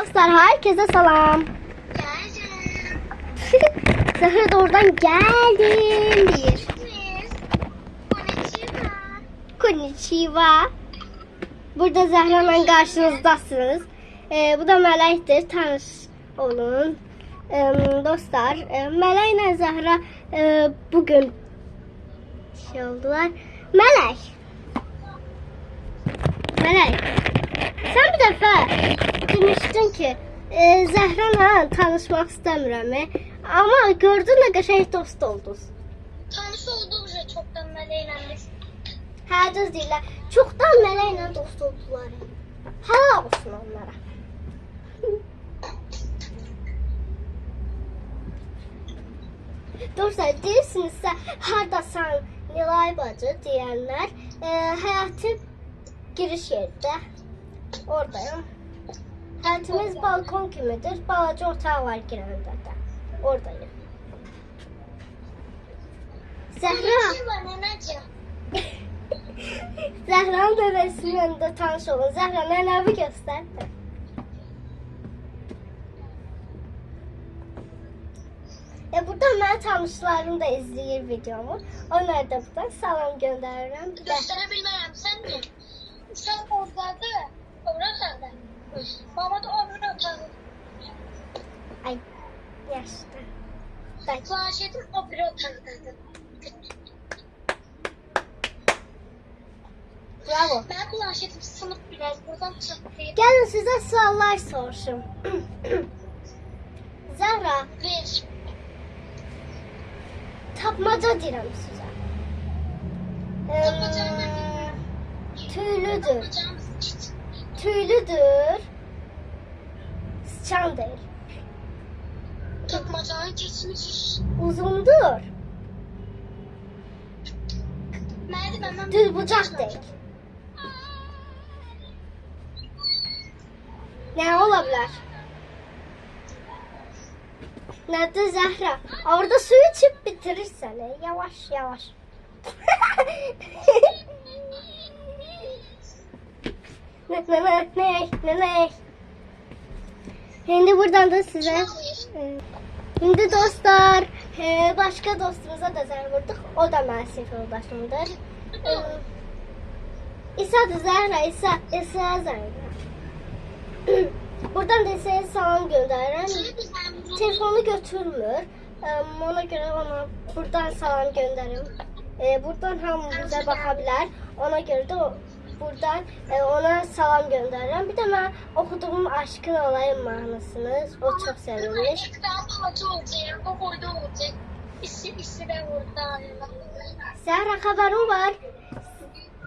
Dostlar herkese selam. Zahra da oradan geldim bir. Konnichiwa. Burada Zahra'yla karşınızdasınız. Ee, bu da Melek'tir. Tanış olun. Ee, dostlar, e, Melek ile Zahra e, bugün şey oldular. Melek. Melek. Sen bir defa demiştin ki e, Zahran'la tanışmak istemiyorum. e. Ama gördün de qəşəng dost oldunuz. Tanış olduğumuzda çoktan meleğlenmiş. Hə, düz deyirlər. Çoxdan mələklə dost oldular. Helal olsun onlara. Dostlar, deyirsinizsə, hardasan Nilay bacı deyənlər, e, həyatım giriş yerdə. Oradayım. Həyatımız balkon kimidir. Balaca otaq var girəndə də. Oradayım. Zəhra. var neneciğim. Zəhra'nın bebəsinin yanında tanış olun. Zəhra nənəvi göstərdi. E burada mənim tanışlarım da izləyir videomu. Onlara da buradan salam göndərirəm. Bir də Gösterebilmem sen mi? Sen oradadı. Öbür otağda. Mama da öbür otağda. ay yaşlı. Day. Planşetim öbür otağdaydı. Bravo. Ben planşetim sınıf biraz buradan çatlayıp. Gəlin sizə suallar soruşum. Zəhra, Bir. tapmaca sizə. Tapmaca Eee, Tüylüdür. Hocam Tüylüdür. Sıçan deyil. takmacanın geçmiş. Uzundur. Merdivenden Düz bucaq deyil. Ne ola bilər? Nədir Zəhra? Orada suyu içib bitirirsən. e, Yavaş yavaş. ne ne ne ne ne ne. Şimdi buradan da size e, Şimdi dostlar e, başka dostumuza da zər vurduq. O da mənim sinif yoldaşımdır. E, İsa'dır Zəhra, İsa, İsa Zəhra. Buradan da size salam göndərirəm. Telefonu götürmür. Ona görə ona buradan salam göndərim. E, buradan hamı bizə baxa bilər. Ona görə də buradan e, ona salam göndərirəm. Bir də mən oxuduğum Aşkın Olayım mahnısını o çox sevinmiş. Ekran palaca olacak. O boyda olacak. İsi, isi de burada. Zəhra xəbərin var?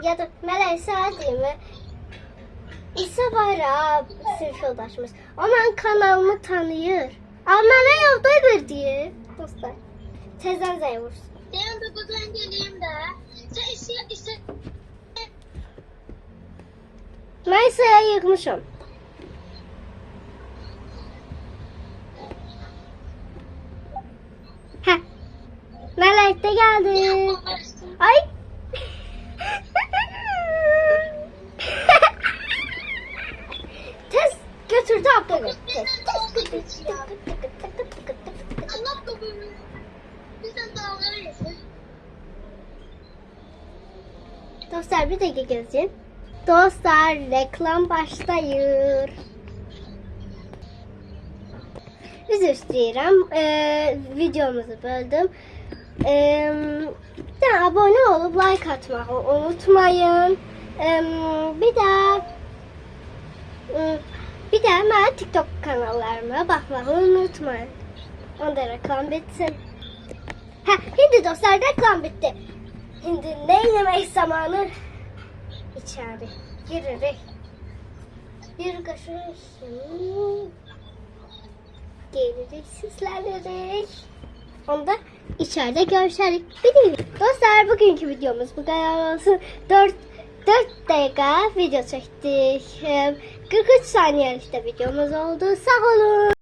Ya da Mələk sənə deyim. İsa var ha, sinif yoldaşımız. O mənim kanalımı tanıyır. Amma mənə yoldadır deyir. Dostlar, tezdən zəng vursun. Diyen de buradan geleyim de. Sen isi, isi. Mən İsa'ya yığmışam. Hə. Mələk də gəldi. Ay. Tez götürdü ablamı. Dostlar bir dakika gözün. Dostlar reklam başlayır. Üzr istəyirəm. Ee, videomuzu böldüm. Bir də abunə olub like atmağı unutmayın. Ee, bir də ıı, bir də mənim TikTok kanallarıma baxmağı unutmayın. Onda reklam bitsin. Hə, indi dostlar reklam bitdi. Şimdi ne yemek zamanı? İçeri giririk. Bir kaşık su. Gelirik süslenirik. Onda içeride görüşerik. Bir Dostlar bugünkü videomuz bu kadar olsun. 4 4 dakika video çektik. Em, 43 saniyelik de videomuz oldu. Sağ olun.